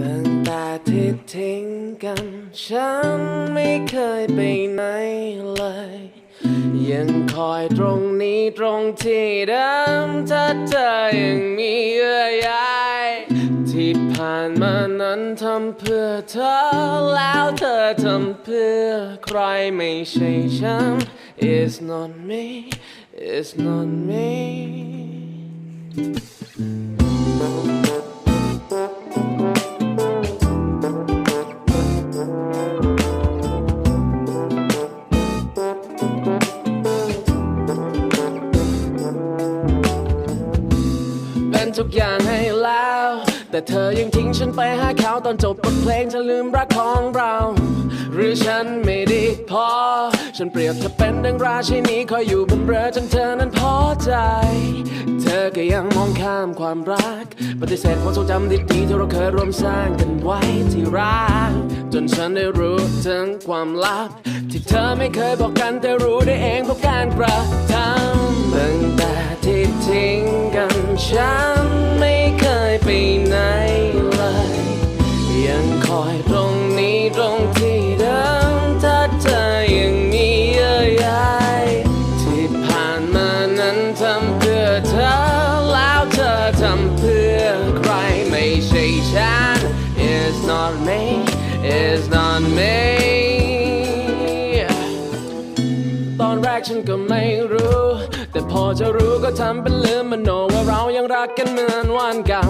ตั้งแต่ที่ทิ้งกัน ฉันไม่เคยไปไหนเลย ยังคอยตรงนี้ตรงที่เดิมถ้าเธอยังมีเยื่อใยที่ผ่านมานั้นทำเพื่อเธอ แล้วเธอทำเพื่อใครไม่ใช่ฉัน It's not me It's not me ทุกอย่างให้แล้ว แต่เธอยังทิ้งฉันไปหาเขาตอนจบบทเพลงเธอลืมรักของเรา หรือฉันไม่ดีพอ ฉันเปรียบเธอเป็นดังราชินีคอยอยู่บนเรือจนเธอนั้นพอใจ เธอก็ยังมองข้ามความรัก ปฏิเสธความทรงจำดีๆที่เราเคยร่วมสร้างกันไว้ที่รัก จนฉันได้รู้ถึงความลับ ที่เธอไม่เคยบอกกันแต่รู้ได้เองเพราะการกระทำตั้งแต่ที่ทิ้งกันฉัน เธอแล้วเธอทำเพื่อใครไม่ใช่ฉัน It's not me It's not me ตอนแรกฉันก็ไม่รู้ แต่พอจะรู้ก็ทำเป็นลืมมโนว่าเรายังรักกันเหมือนวันเก่า